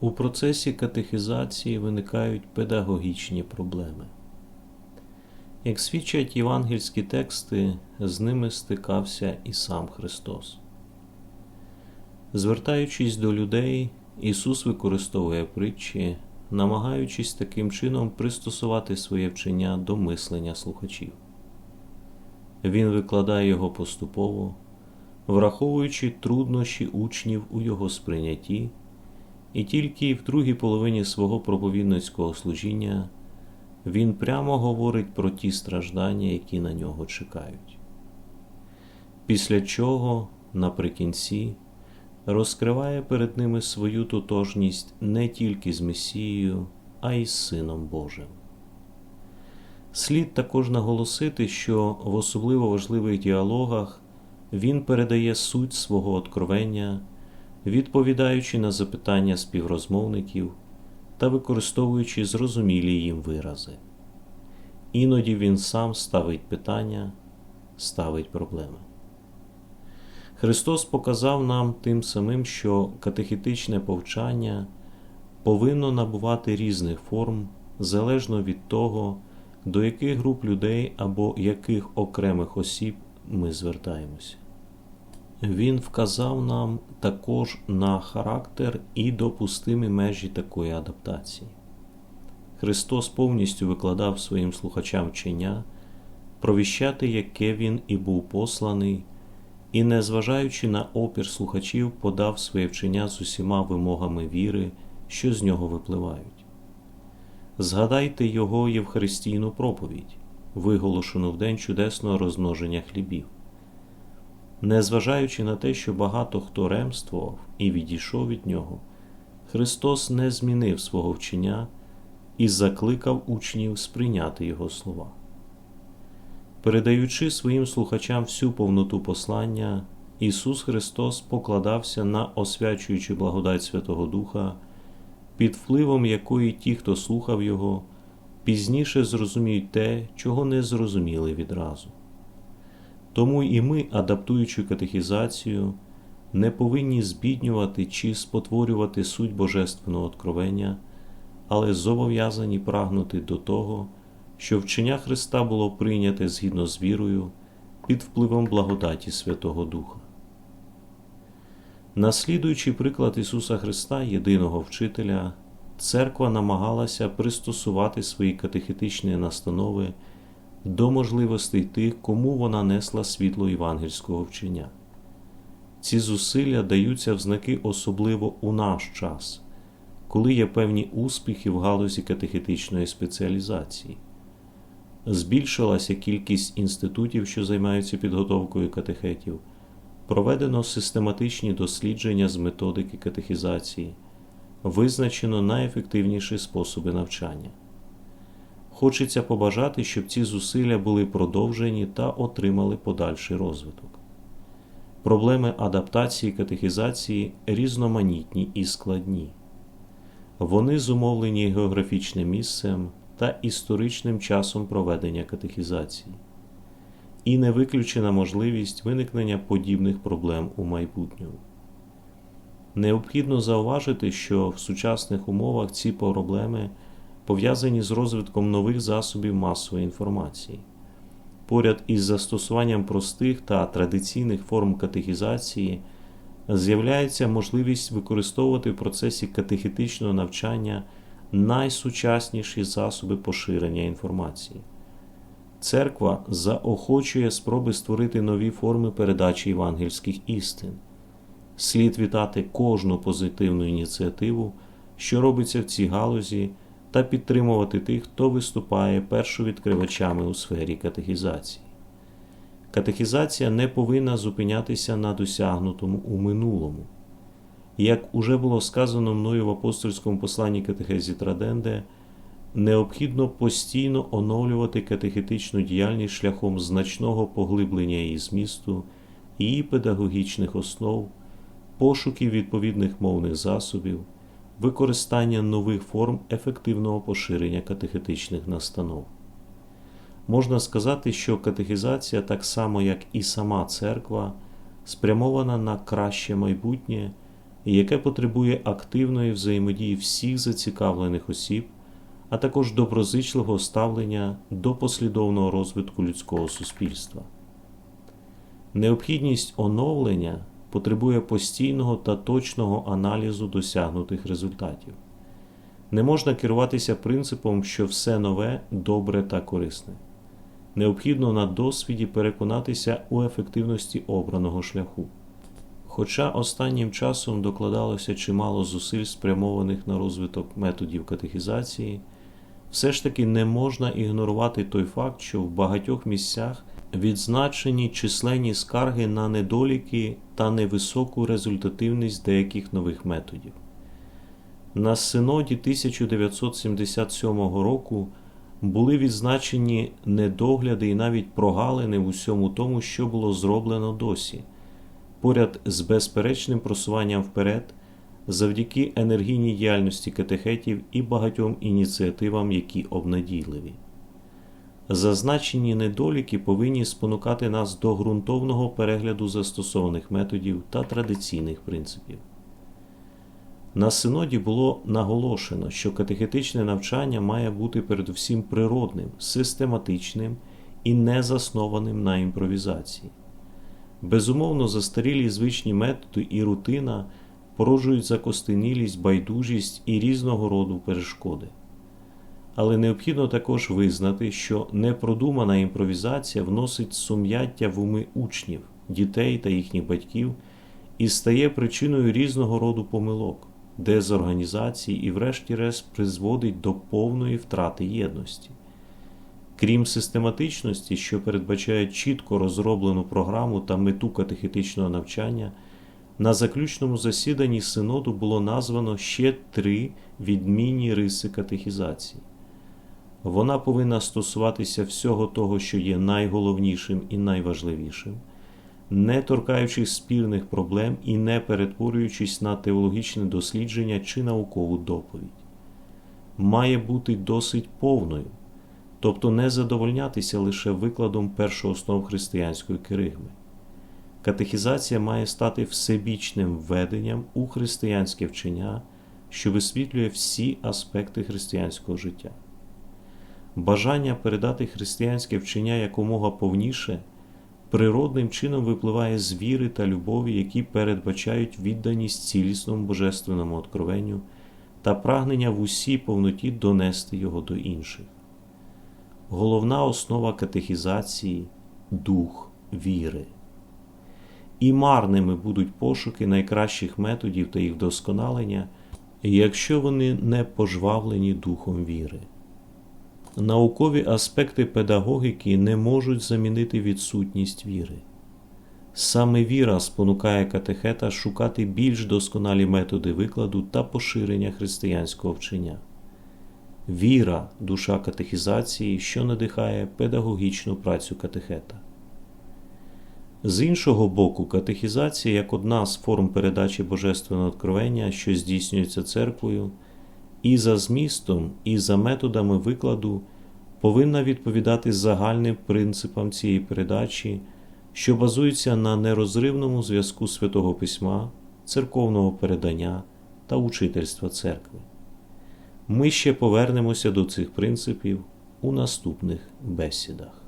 У процесі катехізації виникають педагогічні проблеми. Як свідчать євангельські тексти, з ними стикався і сам Христос. Звертаючись до людей, Ісус використовує притчі, намагаючись таким чином пристосувати своє вчення до мислення слухачів. Він викладає його поступово, враховуючи труднощі учнів у його сприйнятті, і тільки в другій половині свого проповідницького служіння він прямо говорить про ті страждання, які на нього чекають. Після чого, наприкінці, розкриває перед ними свою тотожність не тільки з Месією, а й з Сином Божим. Слід також наголосити, що в особливо важливих діалогах він передає суть свого откровення, відповідаючи на запитання співрозмовників та використовуючи зрозумілі їм вирази. Іноді він сам ставить питання, ставить проблеми. Христос показав нам тим самим, що катехітичне повчання повинно набувати різних форм залежно від того, до яких груп людей або яких окремих осіб ми звертаємося. Він вказав нам також на характер і допустимі межі такої адаптації. Христос повністю викладав своїм слухачам вчення, провіщати, яке Він і був посланий, і, незважаючи на опір слухачів, подав своє вчення з усіма вимогами віри, що з нього випливають. Згадайте Його Євхаристійну проповідь, виголошену в день чудесного розмноження хлібів. Незважаючи на те, що багато хто ремствував і відійшов від нього, Христос не змінив свого вчення і закликав учнів сприйняти Його слова. Передаючи своїм слухачам всю повноту послання, Ісус Христос покладався на освячуючи благодать Святого Духа, під впливом якої ті, хто слухав Його, пізніше зрозуміють те, чого не зрозуміли відразу. Тому і ми, адаптуючи катехізацію, не повинні збіднювати чи спотворювати суть Божественного откровення, але зобов'язані прагнути до того, що вчення Христа було прийняте згідно з вірою під впливом благодаті Святого Духа. Наслідуючи приклад Ісуса Христа, єдиного вчителя, церква намагалася пристосувати свої катехетичні настанови до можливостей тих, кому вона несла світло євангельського вчення. Ці зусилля даються в знаки особливо у наш час, коли є певні успіхи в галузі катехетичної спеціалізації. Збільшилася кількість інститутів, що займаються підготовкою катехетів, проведено систематичні дослідження з методики катехізації, визначено найефективніші способи навчання. Хочеться побажати, щоб ці зусилля були продовжені та отримали подальший розвиток. Проблеми адаптації катехізації різноманітні і складні. Вони зумовлені географічним місцем та історичним часом проведення катехізації, і не виключена можливість виникнення подібних проблем у майбутньому. Необхідно зауважити, що в сучасних умовах ці проблеми пов'язані з розвитком нових засобів масової інформації. Поряд із застосуванням простих та традиційних форм катехізації з'являється можливість використовувати в процесі катехетичного навчання найсучасніші засоби поширення інформації. Церква заохочує спроби створити нові форми передачі євангельських істин. Слід вітати кожну позитивну ініціативу, що робиться в цій галузі та підтримувати тих, хто виступає першовідкривачами у сфері катехізації. Катехізація не повинна зупинятися на досягнутому у минулому. Як уже було сказано мною в апостольському посланні катехезі Траденде, необхідно постійно оновлювати катехетичну діяльність шляхом значного поглиблення її змісту, її педагогічних основ, пошуків відповідних мовних засобів використання нових форм ефективного поширення катехетичних настанов. Можна сказати, що катехізація, так само як і сама церква, спрямована на краще майбутнє, яке потребує активної взаємодії всіх зацікавлених осіб, а також доброзичливого ставлення до послідовного розвитку людського суспільства. Необхідність оновлення потребує постійного та точного аналізу досягнутих результатів. Не можна керуватися принципом, що все нове добре та корисне. Необхідно на досвіді переконатися у ефективності обраного шляху. Хоча останнім часом докладалося чимало зусиль спрямованих на розвиток методів катехізації, все ж таки не можна ігнорувати той факт, що в багатьох місцях відзначені численні скарги на недоліки та невисоку результативність деяких нових методів. На синоді 1977 року були відзначені недогляди і навіть прогалини в усьому тому, що було зроблено досі, поряд з безперечним просуванням вперед завдяки енергійній діяльності катехетів і багатьом ініціативам, які обнадійливі. Зазначені недоліки повинні спонукати нас до ґрунтовного перегляду застосованих методів та традиційних принципів. На синоді було наголошено, що катехетичне навчання має бути передусім природним, систематичним і не заснованим на імпровізації. Безумовно, застарілі звичні методи і рутина породжують закостенілість, байдужість і різного роду перешкоди. Але необхідно також визнати, що непродумана імпровізація вносить сум'яття в уми учнів, дітей та їхніх батьків і стає причиною різного роду помилок, дезорганізації і, врешті-решт, призводить до повної втрати єдності. Крім систематичності, що передбачає чітко розроблену програму та мету катехетичного навчання, на заключному засіданні синоду було названо ще три відмінні риси катехізації. Вона повинна стосуватися всього того, що є найголовнішим і найважливішим, не торкаючись спірних проблем і не перетворюючись на теологічне дослідження чи наукову доповідь. Має бути досить повною, тобто не задовольнятися лише викладом першооснов християнської керигми. Катехізація має стати всебічним введенням у християнське вчення, що висвітлює всі аспекти християнського життя. Бажання передати християнське вчення якомога повніше природним чином випливає з віри та любові, які передбачають відданість цілісному божественному откровенню та прагнення в усій повноті донести його до інших. Головна основа катехізації дух віри. І марними будуть пошуки найкращих методів та їх вдосконалення, якщо вони не пожвавлені духом віри. Наукові аспекти педагогіки не можуть замінити відсутність віри. Саме віра спонукає катехета шукати більш досконалі методи викладу та поширення християнського вчення. Віра душа катехізації, що надихає педагогічну працю катехета. З іншого боку, катехізація як одна з форм передачі Божественного откровення, що здійснюється церквою, і за змістом, і за методами викладу повинна відповідати загальним принципам цієї передачі, що базуються на нерозривному зв'язку Святого Письма, церковного передання та учительства церкви. Ми ще повернемося до цих принципів у наступних бесідах.